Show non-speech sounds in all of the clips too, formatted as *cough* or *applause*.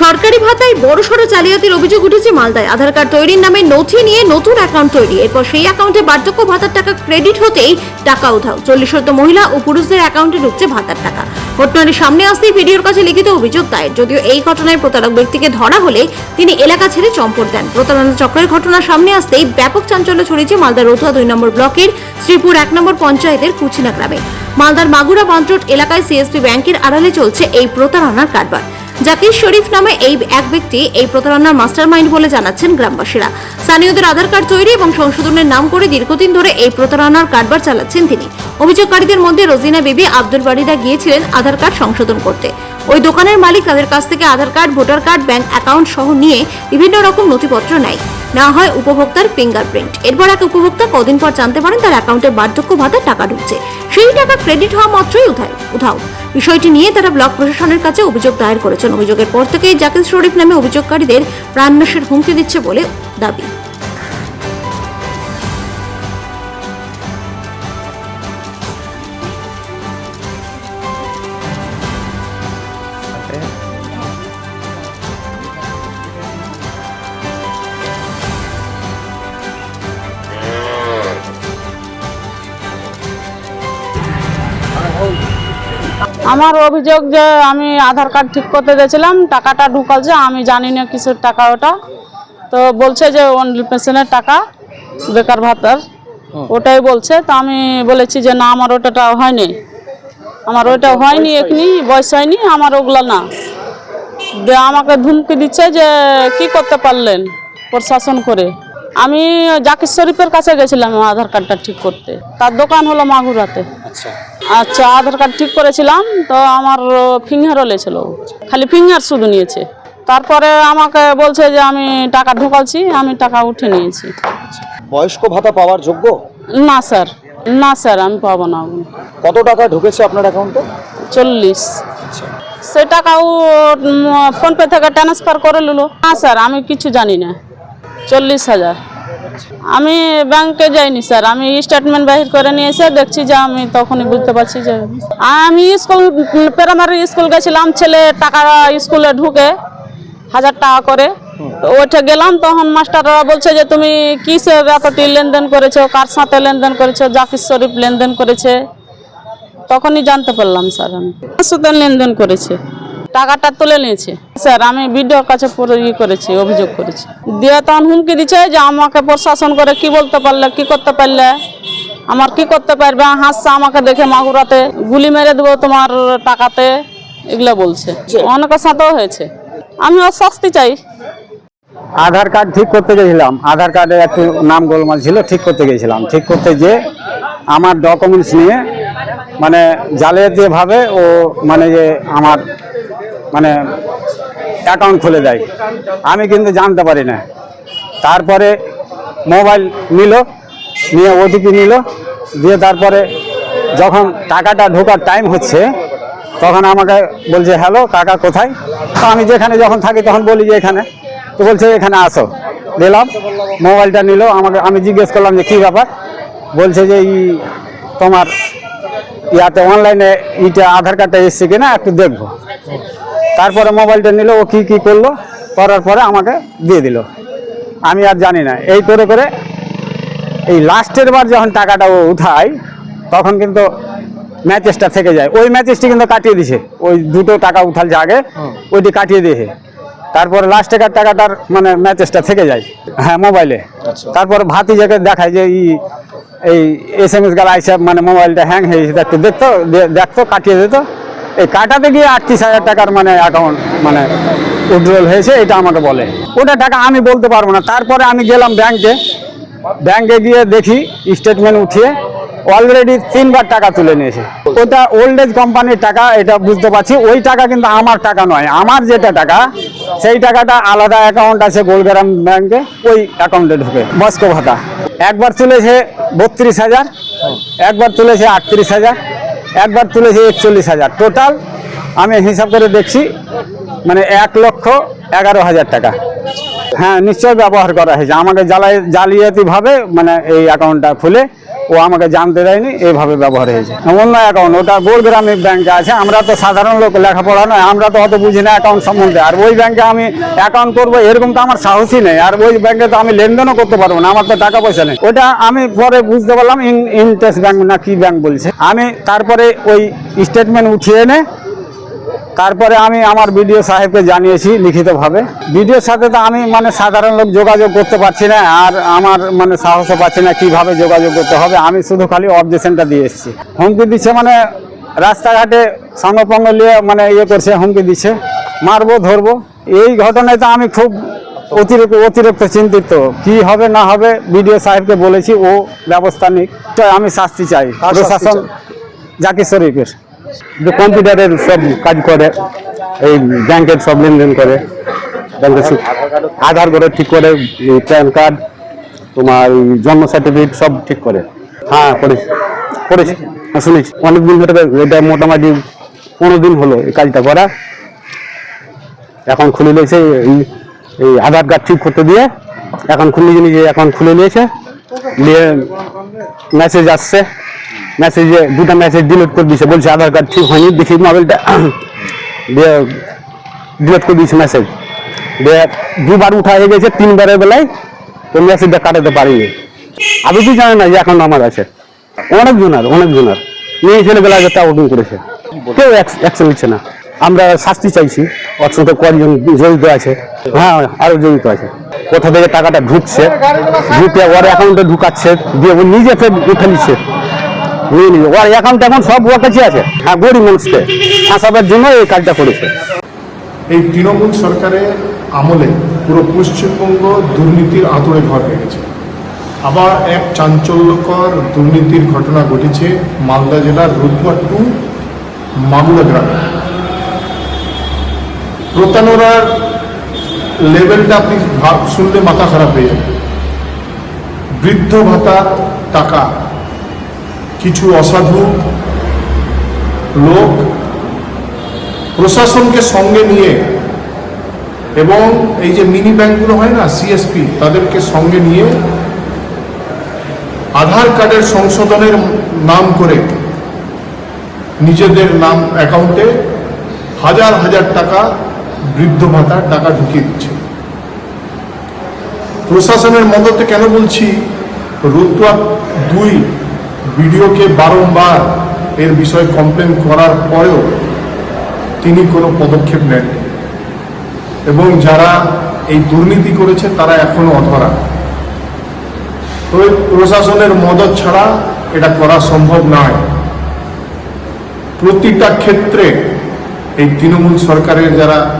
সরকারি ভাতায় বড়সড় জালিয়াতির অভিযোগ উঠেছে মালদায়। আধার কার্ড তৈরির নামে নথি নিয়ে নতুন অ্যাকাউন্ট তৈরি। এরপর সেই অ্যাকাউন্টে বার্ধক্য ভাতার টাকা ক্রেডিট হতেই টাকা উধাও। চল্লিশ শত মহিলা ও পুরুষদের অ্যাকাউন্টে ঢুকছে ভাতার টাকা। ঘটনাটি সামনে আসতেই ভিডিওর কাছে লিখিত অভিযোগ দায়ের। যদিও এই ঘটনায় প্রতারক ব্যক্তিকে ধরা হলে তিনি এলাকা ছেড়ে চম্পট দেন। প্রতারণা চক্রের ঘটনা সামনে আসতেই ব্যাপক চাঞ্চল্য ছড়িয়েছে মালদার রতুয়া দুই নম্বর ব্লকের শ্রীপুর এক নম্বর পঞ্চায়েতের কুচিনা গ্রামে। মালদার মাগুরা বান্দ্রোট এলাকায় সিএসপি ব্যাংকের আড়ালে চলছে এই প্রতারণার কারবার। জাকির শরীফ নামে এই এক ব্যক্তি এই প্রতারণার মাস্টার মাইন্ড বলে জানাচ্ছেন গ্রামবাসীরা। স্থানীয়দের আধার কার্ড তৈরি এবং সংশোধনের নাম করে দীর্ঘদিন ধরে এই প্রতারণার কারবার চালাচ্ছেন তিনি। অভিযোগকারীদের মধ্যে রোজিনা বিবি, আব্দুল বারিদা গিয়েছিলেন আধার কার্ড সংশোধন করতে। ওই দোকানের মালিক তাদের কাছ থেকে Aadhaar card, voter card, bank account সহ নিয়ে বিভিন্ন রকম নথিপত্র নেয়। না হয় উপভোক্তার ফিঙ্গারপ্রিন্ট। এরপর এক উপভোক্তা কদিন পর জানতে পারেন তার অ্যাকাউন্টে বার্ধক্য ভাতা টাকা ঢুকছে। সেই টাকা ক্রেডিট হওয়া মাত্রই উঠায় উধাও। বিষয়টি নিয়ে তারা ব্লক প্রশাসনের কাছে অভিযোগ দায়ের করেছেন। অভিযোগের পর থেকেই জাকির শরীফ নামে অভিযোগকারীদের প্রাণনাশের হুমকি দিচ্ছে বলে দাবি। আমার অভিযোগ যে আমি আধার কার্ড ঠিক করতে গেছিলাম টাকাটা ঢুকালছে আমি জানি না কিসের টাকা ওটা। তো বলছে যে অনলি পেনশনের টাকা বেকার ভাতার ওটাই বলছে। তো আমি বলেছি যে না আমার ওটাটা হয়নি। আমার ওটা হয়নি এখনি বয়স হয়নি আমার ওগুলো না। দিয়ে আমাকে ধুমকি দিচ্ছে যে কি করতে পারলেন প্রশাসন করে? আমি জাকির শরীফের কাছে গেছিলাম আধার কার্ডটা ঠিক করতে। তার দোকান হলো মাগুরাতে। আচ্ছা। আচ্ছা আধার কার্ড ঠিক করেছিলাম তো আমার ফিঙ্গারও লেছিল। খালি ফিঙ্গার শুধু নিয়েছে। তারপরে আমাকে বলছে যে আমি টাকা ঢোকালছি আমি টাকা উঠে নিয়েছি। বয়স্ক ভাতা পাওয়ার যোগ্য? না স্যার। না স্যার আমি পাবো না। কত টাকা ঢুকেছে আপনার অ্যাকাউন্টে চল্লিশ। আচ্ছা। সে টাকাও ফোনপে থেকে ট্রান্সফার করে নিলো। না স্যার আমি কিছু জানি না। চল্লিশ হাজার। আমি ব্যাংকে যাইনি, স্যার। আমি স্টেটমেন্ট বাহির করে নিয়ে এসে দেখছি যে আমি তখনই বুঝতে পারছি যে আমি স্কুল প্রাইমারি স্কুল গেছিলাম, ছেলে টাকা স্কুলে ঢুকে হাজার টাকা করে। ওইটা গেলাম, তখন মাস্টাররা বলছে যে তুমি কিসে এতটি লেনদেন করেছ, কার সাথে লেনদেন করেছ, জাকির শরীফ লেনদেন করেছে? তখনই জানতে পারলাম, স্যার, আমি। সাথে লেনদেন করেছে। টাকাটা তুলে নিয়েছে। স্যার, আমি বিডিওর কাছে পুরো ই করেছি, অভিযোগ করেছি। দিয়ে তখন হুমকি দিচ্ছে যে আমাকে প্রশাসন করে কি বলতে পারলে, কি করতে পারলে? আমার কি করতে পারবে? হাসছে আমাকে দেখে মাগুরাতে, গুলি মেরে দেবো তোমার টাকাতে, এগুলো বলছে। অনেকের সাথেও হয়েছে। আমি ওর শাস্তি চাই। আধার কার্ড ঠিক করতে গেছিলাম। আধার কার্ডে একটু নাম গোলমাল ছিল, ঠিক করতে গেছিলাম। ঠিক করতে যে আমার ডকুমেন্টস নিয়ে মানে জালিয়াতিভাবে ও মানে যে আমার মানে অ্যাকাউন্ট খুলে দেয়। আমি কিন্তু জানতে পারি না। তারপরে মোবাইল নিল, নিয়ে ওটিপি নিল, দিয়ে তারপরে যখন টাকাটা ঢোকার টাইম হচ্ছে, তখন আমাকে বলছে হ্যালো কাকা কোথায়? তো আমি যেখানে যখন থাকি তখন বলি যে এখানে। তো বলছে, এখানে আসো। দিলাম মোবাইলটা নিল, আমাকে, আমি জিজ্ঞেস করলাম যে, কী ব্যাপার? বলছে যে তোমার ইয়াতে অনলাইনে ইটা আধার কার্ডটা এসছে কিনা একটু দেখব। তারপরে মোবাইলটা নিল ও কি কি করল করার পরে আমাকে দিয়ে দিল। আমি আর জানি না। এই করে করে এই লাস্টের বার যখন টাকাটা ও উঠায় তখন কিন্তু ম্যাচেসটা থেকে যায়। ওই ম্যাচেসটি কিন্তু কাটিয়ে দিছে। ওই দুটো টাকা উঠাল যে আগে ওইটি কাটিয়ে দিয়েছে। তারপরে লাস্ট টাকার টাকাটার মানে ম্যাচেসটা থেকে যায়। হ্যাঁ মোবাইলে তারপরে ভাতি জায়গায় দেখায় যে ই এই এস এম এস গালা আইসা মানে মোবাইলটা হ্যাং হয়ে গেছে একটু দেখতো দেখতো, কাটিয়ে দিত। এই কাটাতে গিয়ে আটত্রিশ হাজার টাকার মানে অ্যাকাউন্ট মানে উইড্রল হয়েছে, এটা আমাকে বলে। ওটা টাকা আমি বলতে পারব না। তারপরে আমি গেলাম ব্যাংকে ব্যাংকে গিয়ে দেখি স্টেটমেন্ট উঠিয়ে অলরেডি তিনবার টাকা তুলে নিয়েছে। ওটা ওল্ড এজ কোম্পানির টাকা, এটা বুঝতে পারছি। ওই টাকা কিন্তু আমার টাকা নয়, আমার যেটা টাকা, সেই টাকাটা আলাদা অ্যাকাউন্ট আছে গোলগ্রাম ব্যাংকে, ওই অ্যাকাউন্টে ঢুকে। বস্ক ভাতা একবার তুলেছে বত্রিশ হাজার, একবার তুলেছে আটত্রিশ হাজার, একবার তুলেছে একচল্লিশ হাজার। টোটাল আমি হিসাব করে দেখছি মানে এক লক্ষ এগারো হাজার টাকা। হ্যাঁ নিশ্চয় ব্যবহার করা হয়েছে। আমাকে জ্বালায় জালিয়াতিভাবে মানে এই অ্যাকাউন্টটা খুলে ও আমাকে জানতে দেয়নি, এইভাবে ব্যবহার হয়েছে। অন্য অ্যাকাউন্ট ওটা গোড়গ্রামীণ ব্যাংকে আছে, আমরা তো সাধারণ লোক, লেখাপড়া নয়, আমরা তো অত বুঝি না অ্যাকাউন্ট সম্বন্ধে। আর ওই ব্যাংকে আমি অ্যাকাউন্ট করব, এরকম তো আমার সাহসই নেই। আর ওই ব্যাংকে তো আমি লেনদেনও করতে পারব না, আমার তো টাকা পয়সা নেই। ওটা আমি পরে বুঝতে পারলাম ইন ইন্টারেস্ট ব্যাংক না কি ব্যাংক বলছে। আমি তারপরে ওই স্টেটমেন্ট উঠিয়ে এনে তারপরে আমি আমার বিডিও সাহেবকে জানিয়েছি লিখিতভাবে। বিডিওর সাথে তো আমি মানে সাধারণ লোক যোগাযোগ করতে পারছি না আর আমার মানে সাহসও পাচ্ছি না কীভাবে যোগাযোগ করতে হবে। আমি শুধু খালি অবজেকশনটা দিয়ে এসেছি। হুমকি দিচ্ছে মানে রাস্তাঘাটে সঙ্গপঙ্গ নিয়ে মানে ইয়ে করছে হুমকি দিচ্ছে। মারবো ধরবো। এই ঘটনায় তো আমি খুব অতিরিক্ত অতিরিক্ত চিন্তিত। কি হবে না হবে বিডিও সাহেবকে বলেছি ও ব্যবস্থা নিক। তো আমি শাস্তি চাই। প্রশাসন? জাকির শরীফের। কম্পিউটারের সব কাজ করে এই ব্যাংকের সব লেনদেন করে। আধার করে ঠিক করে প্যান কার্ড তোমার জন্ম সার্টিফিকেট সব ঠিক করে। হ্যাঁ করেছি করেছি। হ্যাঁ, শুনেছি। অনেক দিন ধরে এটা মোটামুটি পনেরো দিন হলো এই কাজটা করা। এখন খুলে নিয়েছে এই এই আধার কার্ড ঠিক করতে দিয়ে এখন খুলে নিজে এখন খুলে নিয়েছে। নিয়ে মেসেজ আসছে। মেসেজে দুটা মেসেজ ডিলিট করে দিয়েছে। বলছে, আধার কার্ড ঠিক হয়নি, দেখি মোবাইলটা *coughs* দিয়ে ডিলিট করে দিয়েছে মেসেজ দিয়ে দুবার উঠা হয়ে গেছে, তিনবারের বেলায় তো মেসেজটা কাটাতে পারিনি। আমি কি জানি না যে এখন আমার আছে? অনেক জনার অনেক জনার মেয়ে ছেলেবেলা যাতে আবেদন করেছে। কেউ অ্যাকশন নিচ্ছে না। আমরা শাস্তি চাইছি। সাথে কয়েকজন জড়িত আছে। হ্যাঁ আরও জড়িত আছে। কোথা থেকে টাকাটা ঢুকছে? ঢুকে ওর অ্যাকাউন্টে ঢুকাচ্ছে। দিয়ে ও নিজে ফের উঠে নিচ্ছে। নিয়ে নিয়ে ওর অ্যাকাউন্ট এখন সব ওর কাছে আছে। হ্যাঁ গরিব মানুষকে ফাঁসাবার জন্য এই কাজটা করেছে। এই তৃণমূল সরকারের আমলে পুরো পশ্চিমবঙ্গ দুর্নীতির আতরে ঘর হয়ে গেছে। আবার এক চাঞ্চল্যকর দুর্নীতির ঘটনা ঘটেছে মালদা জেলার রুদুয়া টু মাগুরা গ্রামে। প্রতারণার লেভেলটা আপনি ভাব শুনলে মাথা খারাপ হয়ে যাবে। বৃদ্ধ ভাতার টাকা কিছু অসাধু লোক প্রশাসনকে সঙ্গে নিয়ে এবং এই যে মিনি ব্যাংকগুলো হয় না সিএসপি তাদেরকে সঙ্গে নিয়ে আধার কার্ডের সংশোধনের নাম করে নিজেদের নাম অ্যাকাউন্টে হাজার হাজার টাকা বৃদ্ধ ভাতার টাকা ঢুকিয়ে দিচ্ছে। প্রশাসনের মদতে কেন বলছি, রুতুয়া দুই ভিডিওকে বারংবার এর বিষয়ে কমপ্লেন করার পরেও তিনি কোনো পদক্ষেপ নেননি। এবং যারা এই দুর্নীতি করেছে, তারা এখনও অধরা। তো প্রশাসনের মদত ছাড়া এটা করা সম্ভব নয়। প্রতিটা ক্ষেত্রে এই তৃণমূল সরকারের যারা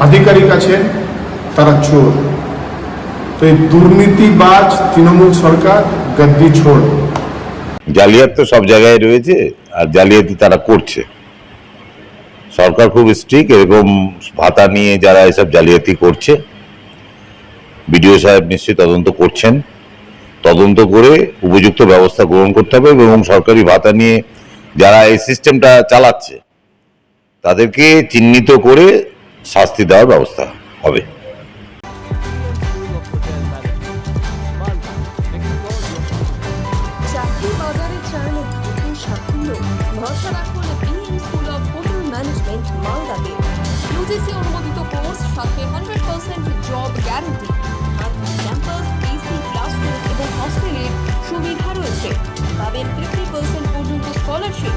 আধিকারিক আছেন, তারা চোর। তো এই দুর্নীতিবাজ তৃণমূল সরকার গদ্দি ছোড়। জালিয়াত তো সব জায়গায় রয়েছে, আর জালিয়াতি তারা করছে। সরকার খুব স্ট্রিক এরকম ভাতা নিয়ে যারা এসব জালিয়াতি করছে, বিডিও সাহেব নিশ্চয়ই তদন্ত করছেন। তদন্ত করে উপযুক্ত ব্যবস্থা গ্রহণ করতে হবে এবং সরকারি ভাতা নিয়ে যারা এই সিস্টেমটা চালাচ্ছে, তাদেরকে চিহ্নিত করে শাস্তি দেওয়ার ব্যবস্থা হবে। সাফল্য ভরসা স্কুল অফ হোটেল ম্যানেজমেন্ট মালদাতে। ইউজিসি অনুমোদিত কোর্স সাথে hundred percent job guarantee campus AC classroom এবং হস্টেলের সুবিধা রয়েছে। পাবেন ফিফটি পার্সেন্ট পর্যন্ত স্কলারশিপ